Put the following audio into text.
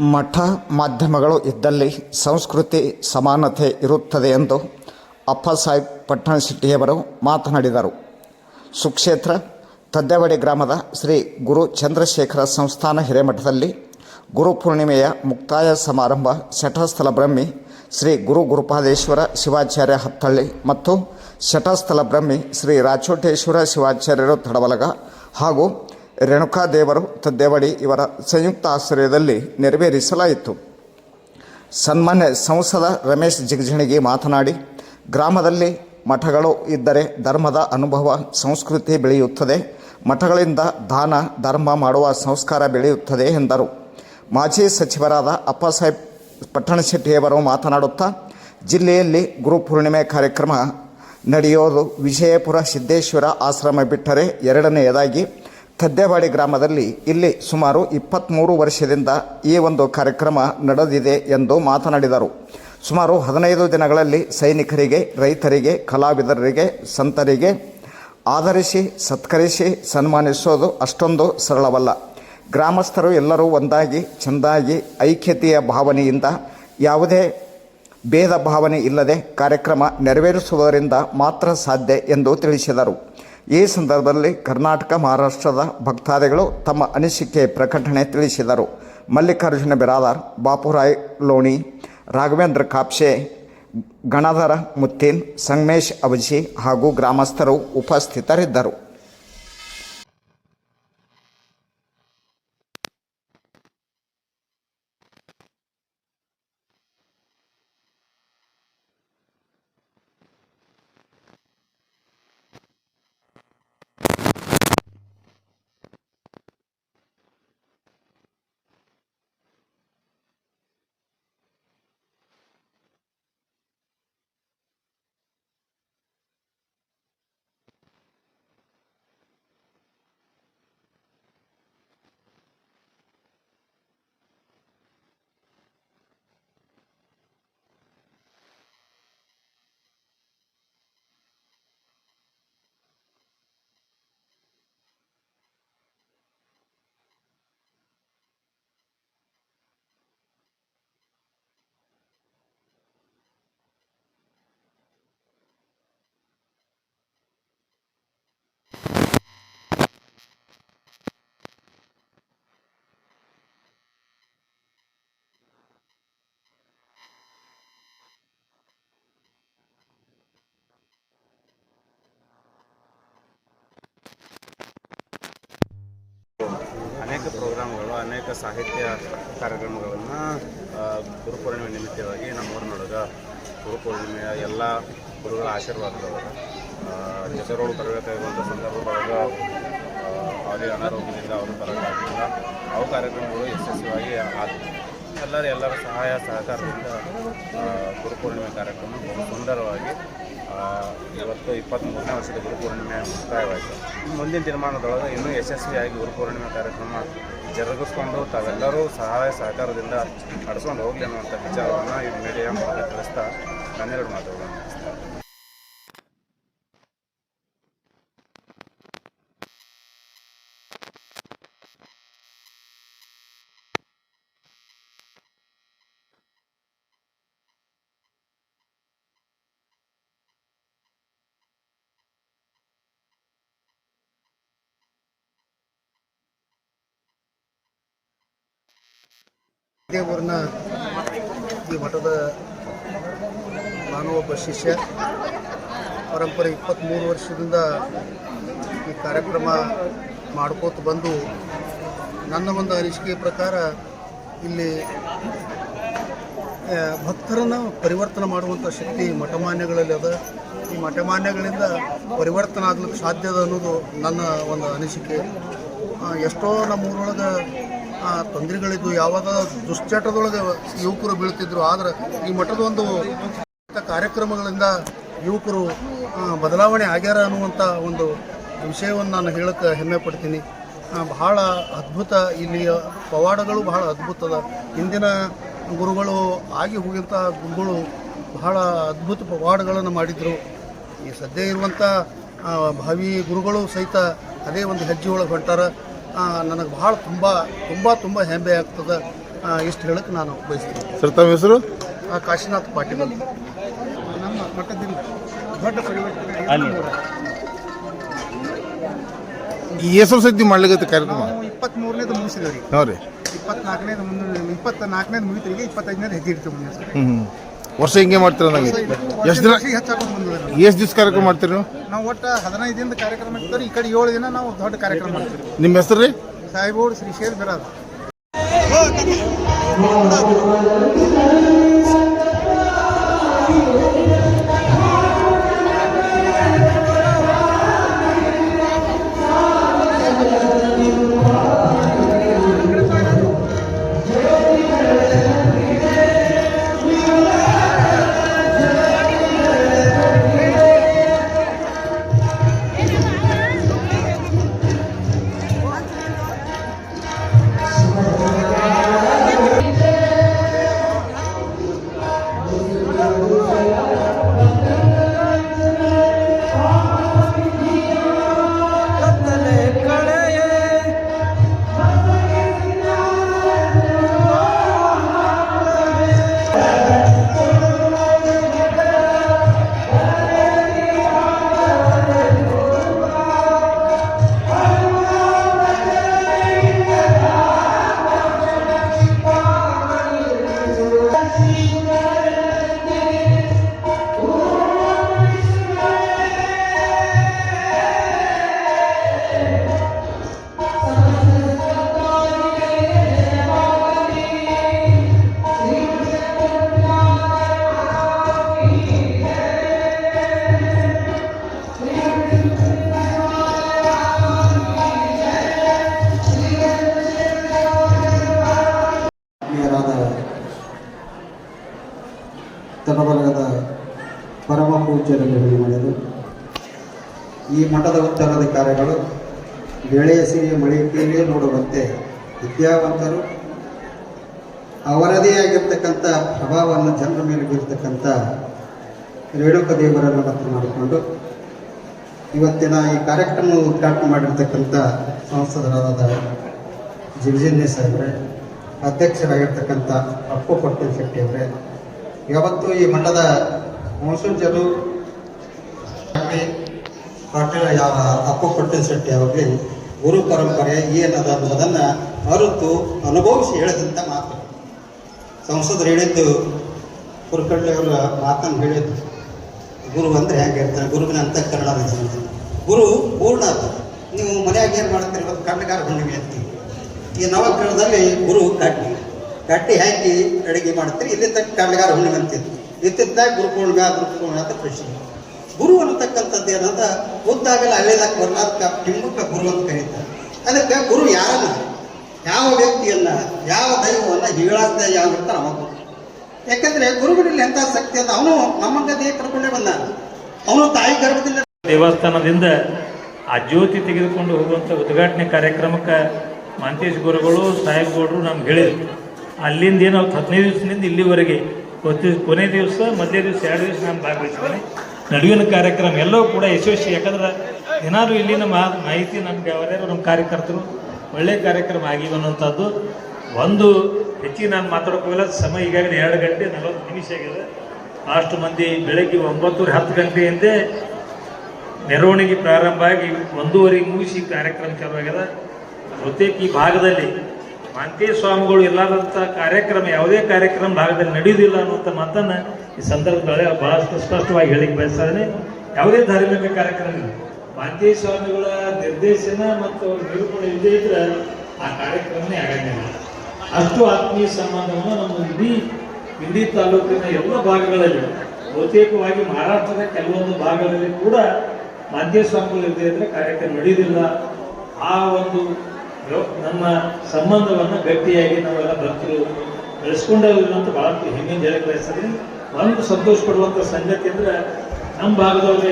ಮಠ ಮಾಧ್ಯಮಗಳು ಇದ್ದಲ್ಲಿ ಸಂಸ್ಕೃತಿ ಸಮಾನತೆ ಇರುತ್ತದೆ ಎಂದು ಅಪ್ಪ ಸಾಹೇಬ್ ಪಟ್ಟಣಶೆಟ್ಟಿಯವರು ಮಾತನಾಡಿದರು. ಸುಕ್ಷೇತ್ರ, ತದ್ದೆವಾಡಿ ಗ್ರಾಮದ ಶ್ರೀ ಗುರು ಚಂದ್ರಶೇಖರ ಸಂಸ್ಥಾನ ಹಿರೇಮಠದಲ್ಲಿ ಗುರುಪೂರ್ಣಿಮೆಯ ಮುಕ್ತಾಯ ಸಮಾರಂಭ ಶಠಸ್ಥಲ ಬ್ರಹ್ಮಿ ಶ್ರೀ ಗುರು ಗುರುಪಾದೇಶ್ವರ ಶಿವಾಚಾರ್ಯ ಹತ್ತಳ್ಳಿ ಮತ್ತು ಶಠಸ್ಥಲ ಬ್ರಹ್ಮಿ ಶ್ರೀ ರಾಚೋಟೇಶ್ವರ ಶಿವಾಚಾರ್ಯರು ತಡವಲಗ ಹಾಗೂ ರೇಣುಕಾದೇವರು ತದ್ದೇವಡಿ ಇವರ ಸಂಯುಕ್ತ ಆಶ್ರಯದಲ್ಲಿ ನೆರವೇರಿಸಲಾಯಿತು. ಸನ್ಮಾನ್ಯ ಸಂಸದ ರಮೇಶ್ ಜಿಗಜಿಣಗಿ ಮಾತನಾಡಿ, ಗ್ರಾಮದಲ್ಲಿ ಮಠಗಳು ಇದ್ದರೆ ಧರ್ಮದ ಅನುಭವ, ಸಂಸ್ಕೃತಿ ಬೆಳೆಯುತ್ತದೆ. ಮಠಗಳಿಂದ ದಾನ, ಧರ್ಮ ಮಾಡುವ ಸಂಸ್ಕಾರ ಬೆಳೆಯುತ್ತದೆ ಎಂದರು. ಮಾಜಿ ಸಚಿವರಾದ ಅಪ್ಪಸಾಹೇಬ್ ಪಟ್ಟಣಶೆಟ್ಟಿಯವರು ಮಾತನಾಡುತ್ತಾ, ಜಿಲ್ಲೆಯಲ್ಲಿ ಗುರುಪೂರ್ಣಿಮೆ ಕಾರ್ಯಕ್ರಮ ನಡೆಯೋದು ವಿಜಯಪುರ ಸಿದ್ದೇಶ್ವರ ಆಶ್ರಮ ಬಿಟ್ಟರೆ ಎರಡನೆಯದಾಗಿ ತದ್ದೇವಾಡಿ ಗ್ರಾಮದಲ್ಲಿ ಇಲ್ಲಿ ಸುಮಾರು ಇಪ್ಪತ್ತ್ಮೂರು ವರ್ಷದಿಂದ ಈ ಒಂದು ಕಾರ್ಯಕ್ರಮ ನಡೆದಿದೆ ಎಂದು ಮಾತನಾಡಿದರು. ಸುಮಾರು ಹದಿನೈದು ದಿನಗಳಲ್ಲಿ ಸೈನಿಕರಿಗೆ, ರೈತರಿಗೆ, ಕಲಾವಿದರಿಗೆ, ಸಂತರಿಗೆ ಆಧರಿಸಿ, ಸತ್ಕರಿಸಿ ಸನ್ಮಾನಿಸೋದು ಅಷ್ಟೊಂದು ಸರಳವಲ್ಲ. ಗ್ರಾಮಸ್ಥರು ಎಲ್ಲರೂ ಒಂದಾಗಿ, ಚೆಂದಾಗಿ, ಐಕ್ಯತೆಯ ಭಾವನೆಯಿಂದ, ಯಾವುದೇ ಭೇದ ಭಾವನೆ ಇಲ್ಲದೆ ಕಾರ್ಯಕ್ರಮ ನೆರವೇರಿಸುವುದರಿಂದ ಮಾತ್ರ ಸಾಧ್ಯ ಎಂದು ತಿಳಿಸಿದರು. ಈ ಸಂದರ್ಭದಲ್ಲಿ ಕರ್ನಾಟಕ, ಮಹಾರಾಷ್ಟ್ರದ ಭಕ್ತಾದಿಗಳು ತಮ್ಮ ಅನಿಸಿಕೆ ಪ್ರಕಟಣೆ ತಿಳಿಸಿದರು. ಮಲ್ಲಿಕಾರ್ಜುನ ಬಿರಾದಾರ್, ಬಾಪುರಾಯ್ ಲೋಣಿ, ರಾಘವೇಂದ್ರ ಕಾಪ್ಸೆ, ಗಣಧರ ಮುತ್ತೀನ್, ಸಂಗಮೇಶ್ ಅವಜಿ ಹಾಗೂ ಗ್ರಾಮಸ್ಥರು ಉಪಸ್ಥಿತರಿದ್ದರು. ಅನೇಕ ಪ್ರೋಗ್ರಾಮ್ಗಳು, ಅನೇಕ ಸಾಹಿತ್ಯ ಕಾರ್ಯಕ್ರಮಗಳನ್ನು ಗುರುಪೂರ್ಣಿಮೆ ನಿಮಿತ್ತವಾಗಿ ನಮ್ಮೂರಿನೊಳಗ ಗುರುಪೂರ್ಣಿಮೆಯ ಎಲ್ಲ ಗುರುಗಳ ಆಶೀರ್ವಾದದೊಳಗೆ ಜೊತೆರೋಡು ಬರಬೇಕಾಗಿರುವಂಥ ಸಂದರ್ಭದೊಳಗೆ ಅವರಿಗೆ ಅನಾರೋಗ್ಯದಿಂದ ಅವರು ಬರೋಕ್ಕಾಗಲಿಲ್ಲ ಅವು ಕಾರ್ಯಕ್ರಮಗಳು ಯಶಸ್ವಿಯಾಗಿ ಆದ ಎಲ್ಲರೂ ಎಲ್ಲರ ಸಹಾಯ ಸಹಕಾರದಿಂದ ಗುರುಪೂರ್ಣಿಮೆ ಕಾರ್ಯಕ್ರಮ ಬಹು ಸುಂದರವಾಗಿ ಇವತ್ತು ಇಪ್ಪತ್ತ್ಮೂರನೇ ವರ್ಷದ ಗುರುಪೂರ್ಣಿಮೆ ಮುಕ್ತಾಯವಾಯಿತು. ಮುಂದಿನ ತೀರ್ಮಾನದೊಳಗೆ ಇನ್ನೂ ಯಶಸ್ವಿಯಾಗಿ ಗುರುಪೂರ್ಣಿಮೆ ಕಾರ್ಯಕ್ರಮ ಜರುಗಿಸ್ಕೊಂಡು ತಾವೆಲ್ಲರೂ ಸಹಾಯ ಸಹಕಾರದಿಂದ ನಡೆಸ್ಕೊಂಡು ಹೋಗಲಿ ಅನ್ನುವಂಥ ವಿಚಾರವನ್ನು ಈ ಮೀಡಿಯಾ ಮೂಲಕ ತಿಳಿಸ್ತಾ ನನ್ನೆರಡು ಮಾತುಗಳನ್ನು ಊರಿನ ಈ ಮಠದ ನಾನು ಒಬ್ಬ ಶಿಷ್ಯ. ಪರಂಪರೆ ಇಪ್ಪತ್ತ್ಮೂರು ವರ್ಷದಿಂದ ಈ ಕಾರ್ಯಕ್ರಮ ಮಾಡ್ಕೋತ ಬಂದು ನನ್ನ ಒಂದು ಅನಿಸಿಕೆ ಪ್ರಕಾರ ಇಲ್ಲಿ ಭಕ್ತರನ್ನು ಪರಿವರ್ತನೆ ಮಾಡುವಂಥ ಶಕ್ತಿ ಮಠಮಾನ್ಯಗಳಲ್ಲಿ ಅದ. ಈ ಮಠಮಾನ್ಯಗಳಿಂದ ಪರಿವರ್ತನೆ ಆಗ್ಲಿಕ್ಕೆ ಸಾಧ್ಯದ ಅನ್ನೋದು ನನ್ನ ಒಂದು ಅನಿಸಿಕೆ. ಎಷ್ಟೋ ನಮ್ಮ ಊರೊಳಗೆ ತೊಂದರೆಗಳಿದ್ದು ಯಾವಾಗ ದುಶ್ಚಟದೊಳಗೆ ಯುವಕರು ಬೀಳ್ತಿದ್ರು ಆದ್ರೆ ಈ ಮಠದ ಒಂದು ಕಾರ್ಯಕ್ರಮಗಳಿಂದ ಯುವಕರು ಬದಲಾವಣೆ ಆಗ್ಯಾರ ಅನ್ನುವಂಥ ಒಂದು ವಿಷಯವನ್ನು ನಾನು ಹೇಳಕ್ಕೆ ಹೆಮ್ಮೆ ಪಡ್ತೀನಿ. ಬಹಳ ಅದ್ಭುತ ಇಲ್ಲಿಯ ಪವಾಡಗಳು ಬಹಳ ಅದ್ಭುತದ ಹಿಂದಿನ ಗುರುಗಳು ಆಗಿ ಹೋಗಿಂಥ ಗುರುಗಳು ಬಹಳ ಅದ್ಭುತ ಪವಾಡಗಳನ್ನು ಮಾಡಿದರು. ಈ ಸದ್ಯ ಇರುವಂಥ ಆ, ಭಾವಿ ಗುರುಗಳು ಸಹಿತ ಅದೇ ಒಂದು ಹೆಜ್ಜೆ ಒಳಗೆ ಹೊಂಟಾರ. ನನಗೆ ಭಾಳ ತುಂಬ ತುಂಬ ತುಂಬ ಹೆಮ್ಮೆ ಆಗ್ತದೆ ಇಷ್ಟು ಹೇಳಕ್ಕೆ ನಾನು ಬಯಸ್ತೀನಿ. ಸರ್ ತಮ್ಮ ಹೆಸರು? ಆ ಕಾಶಿನಾಥ್ ಪಾಟೀಲ್ ನಮ್ಮ ಮಠದಿಂದ ದೊಡ್ಡ ಪರಿವರ್ತನೆ ಹೆಸರು ಸದ್ಯ ಮಾಡ್ಲಿಕ್ಕೆ ಕಾರ್ಯಕ್ರಮ? ನಾವು ಇಪ್ಪತ್ತ್ಮೂರನೇದು ಮುಗಿಸಿದ್ರಿ ರೀ ಹಾಂ ರೀ ಇಪ್ಪತ್ನಾಲ್ಕನೇದು ಮುಂದೆ ಇಪ್ಪತ್ತ್ ನಾಲ್ಕನೇದು ಮುಗಿತ್ರಿಗೆ ಇಪ್ಪತ್ತೈದನೇದು ಹೆಜ್ಜೆ ಇಡ್ತೀವಿ ಮುಂದೆ. ಹ್ಞೂ ಹ್ಞೂ ವರ್ಷ ಹಿಂಗೆ ಮಾಡ್ತೀರ ನಂಗೆ ಎಷ್ಟು ದಿನ ಎಷ್ಟು ದಿವಸ ಕಾರ್ಯಕ್ರಮ ಮಾಡ್ತೀರಿ ನೀವು? ನಾವು ಒಟ್ಟು ಹದಿನೈದು ದಿನದ ಕಾರ್ಯಕ್ರಮ ಇರ್ತಾರೆ ಈ ಕಡೆ ಏಳು ದಿನ ನಾವು ದೊಡ್ಡ ಕಾರ್ಯಕ್ರಮ ಮಾಡ್ತೀವಿ. ನಿಮ್ಮ ಹೆಸರು ರೀ? ಸಾಯಿಬೋರ್ಡ್ ಶ್ರೀ ಶೇರ್ ಬಿರಾದ್. ಪರಮ ಬಿಡಿ ಮಾಡಿದರು. ಈ ಮಠದ ಉತ್ತರಾಧಿಕಾರಿಗಳು ಬೆಳೆಯ ಸಿರಿಯ ಮಳಿಕೆಯಲ್ಲೇ ನೋಡುವಂತೆ ವಿದ್ಯಾವಂತರು ಅವರದೇ ಆಗಿರ್ತಕ್ಕಂಥ ಪ್ರಭಾವವನ್ನು ಜನರ ಮೇಲೆ ಬೀರ್ತಕ್ಕಂಥ ರೇಣುಕ ದೇವರನ್ನು ಮಾಡಿಕೊಂಡು ಇವತ್ತಿನ ಈ ಕಾರ್ಯಕ್ರಮ ಉದ್ಘಾಟನೆ ಮಾಡಿರ್ತಕ್ಕಂಥ ಸಂಸದರಾದ ಜಿಜಿನ್ಯ ಸಾಹೇಬ್ರೆ, ಅಧ್ಯಕ್ಷರಾಗಿರ್ತಕ್ಕಂಥ ಅಪ್ಪು ಪಟ್ಟಿ ಶೆಟ್ಟಿಯವರೇ, ಯಾವತ್ತು ಈ ಮಠದ ವಂಶಜರು ಆಗಲಿ ಪಾಟೀಲ ಯಾವ ಅಪ್ಪು ಪಟ್ಟಿನ ಶೆಟ್ಟಿ ಅವ್ರಿಗೆ ಗುರು ಪರಂಪರೆ ಏನದ ಅನ್ನೋದನ್ನು ಅರಿತು ಅನುಭವಿಸಿ ಹೇಳಿದಂಥ ಮಾತು. ಸಂಸದರು ಹೇಳಿದ್ದು ಅವರ ಮಾತನ್ನು ಹೇಳಿದ್ದು. ಗುರು ಅಂದರೆ ಹೇಳ್ತಾರೆ ಗುರುವಿನ ಅಂತಃಕರಣ ಅಂತ. ಗುರು ಪೂರ್ಣ ಅದು. ನೀವು ಮನೆಯಾಗ ಏನು ಮಾಡ್ತೀರಿ ಇವತ್ತು ಕಣ್ಣಗಾರ ಹುಣ್ಣಿಮೆ ಅಂತೀವಿ ಈ ನವಗ್ರಹದಲ್ಲಿ ಗುರು ಕಟ್ಟಿ ಕಟ್ಟಿ ಹಾಕಿ ಅಡುಗೆ ಮಾಡ್ತೀರಿ? ಇಲ್ಲಿ ತಕ್ಕ ಹುಣ್ಣಿಮೆ ಅಂತಿದ್ವಿ ಇತ್ತಿದ್ದಾಗ ಗುರು ಪೂರ್ಣಿಮೆ ಗುರು ಪೂರ್ಣಿಮೆ ಅಂತ ಖುಷಿ ಗುರು ಅನ್ನತಕ್ಕಂಥದ್ದು ಏನಂತ ಗೊತ್ತಾಗಲ್ಲ ಹಳ್ಳಿದಾಗ ಬರ್ಲಾದಕ್ಕೆ ಟಿಂಬಕ್ಕ ಗುರು ಅಂತ ಕರೀತಾರೆ. ಅದಕ್ಕೆ ಗುರು ಯಾರನ್ನ ಯಾವ ವ್ಯಕ್ತಿಯನ್ನ ಯಾವ ದೈವವನ್ನ ಹೀಳಾಸ್ತ ಯಾವ ಇರ್ತಾನೆ ಅವಾಗ ಯಾಕಂದ್ರೆ ಗುರುಗಳಲ್ಲಿ ಎಂಥ ಶಕ್ತಿ ಅಂತ ಅವನು ನಮ್ಮಂಗ ದೇಹ ಪಡ್ಕೊಂಡೇ ಬಂದ ಅವನು ತಾಯಿ ಗರ್ಭದಿಂದ ದೇವಸ್ಥಾನದಿಂದ ಆ ಜ್ಯೋತಿ ತೆಗೆದುಕೊಂಡು ಹೋಗುವಂಥ ಉದ್ಘಾಟನೆ ಕಾರ್ಯಕ್ರಮಕ್ಕೆ ಮಾಂತೇಶ್ ಗುರುಗಳು ಸಾಹೇಬ್ ಗೌಡರು ನಮ್ಗೆ ಹೇಳಿದ್ರು. ಅಲ್ಲಿಂದ ಏನು ಹದಿನೈದು ದಿವಸದಿಂದ ಇಲ್ಲಿವರೆಗೆ ಕೊನೆ- ದಿವಸ, ಮಧ್ಯ ದಿವಸ, ಎರಡು ದಿವಸ ನಾನು ಭಾಗವಹಿಸಿದ್ದೇನೆ ನಡುವಿನ ಕಾರ್ಯಕ್ರಮ ಎಲ್ಲವೂ ಕೂಡ ಯಶಸ್ವಿ. ಯಾಕಂದ್ರೆ ಏನಾದರೂ ಇಲ್ಲಿ ನಮ್ಮ ಮಾಹಿತಿ ನಮಗೆ ಅವರ್ಯಾರು ನಮ್ಮ ಕಾರ್ಯಕರ್ತರು ಒಳ್ಳೆಯ ಕಾರ್ಯಕ್ರಮ ಆಗಿವೆ ಅನ್ನುವಂಥದ್ದು ಒಂದು ಹೆಚ್ಚಿಗೆ ನಾನು ಮಾತಾಡೋಕ್ಕೋಗಿಲ್ಲ ಸಮಯ ಈಗಾಗಲೇ ಎರಡು ಗಂಟೆ ನಲವತ್ತು ನಿಮಿಷ ಆಗಿದೆ. ಅಷ್ಟು ಮಂದಿ ಬೆಳಗ್ಗೆ ಒಂಬತ್ತೂವರೆ ಹತ್ತು ಗಂಟೆಯಿಂದೇ ಮೆರವಣಿಗೆ ಪ್ರಾರಂಭ ಆಗಿ ಒಂದೂವರೆಗೆ ಮುಗಿಸಿ ಕಾರ್ಯಕ್ರಮ ಚಾಲುವಾಗ್ಯದ ಬಹುತೇಕ ಈ ಭಾಗದಲ್ಲಿ ಮಾಂತೇಶ ಸ್ವಾಮಿಗಳು ಇಲ್ಲದಂತ ಕಾರ್ಯಕ್ರಮ, ಯಾವುದೇ ಕಾರ್ಯಕ್ರಮ ಭಾಗದಲ್ಲಿ ನಡೆಯುವುದಿಲ್ಲ ಅನ್ನುವಂಥ ಮಾತನ್ನು ಈ ಸಂದರ್ಭದಲ್ಲಿ ಬಹಳಷ್ಟು ಸ್ಪಷ್ಟವಾಗಿ ಹೇಳಿಕ್ ಬಯಸ್ತಾನೆ. ಯಾವುದೇ ಧಾರ್ಮಿಕ ಕಾರ್ಯಕ್ರಮ ಇಲ್ಲ. ಮಾಂತಿ ಸ್ವಾಮಿಗಳ ನಿರ್ದೇಶನ ಮತ್ತು ಅವ್ರ ನಿರೂಪಣೆ ಇಲ್ಲದೇ ಇದ್ರೆ ಆ ಕಾರ್ಯಕ್ರಮನೇ ಆಗಂಗಿಲ್ಲ. ಅಷ್ಟು ಆತ್ಮೀಯ ಸಂಬಂಧವನ್ನು ನಮ್ಮ ಇಡೀ ಇಂಡಿ ತಾಲೂಕಿನ ಎಲ್ಲ ಭಾಗಗಳಲ್ಲಿ, ಬಹುತೇಕವಾಗಿ ಮಹಾರಾಷ್ಟ್ರದ ಕೆಲವೊಂದು ಭಾಗಗಳಲ್ಲಿ ಕೂಡ ಮಾಂತಿ ಸ್ವಾಮಿಗಳು ಇದ್ದೇ ಇದ್ರೆ ಕಾರ್ಯಕ್ರಮ ನಡೆಯುವುದಿಲ್ಲ. ಆ ಒಂದು ನಮ್ಮ ಸಂಬಂಧವನ್ನು ಗಟ್ಟಿಯಾಗಿ ನಾವೆಲ್ಲ ಬರ್ತೀವಿ. ಬೆಳೆಸ್ಕೊಂಡವ್ರು ಅಂತ ಭಾಳ ಹೆಮ್ಮಿಂದ ಹೇಳಕ್ ಬಯಸ್ತದೆ ಒಂದು ಸಂತೋಷ ಪಡುವಂಥ ಸಂಗತಿ ಅಂದ್ರೆ ನಮ್ಮ ಭಾಗದವ್ರಿಗೆ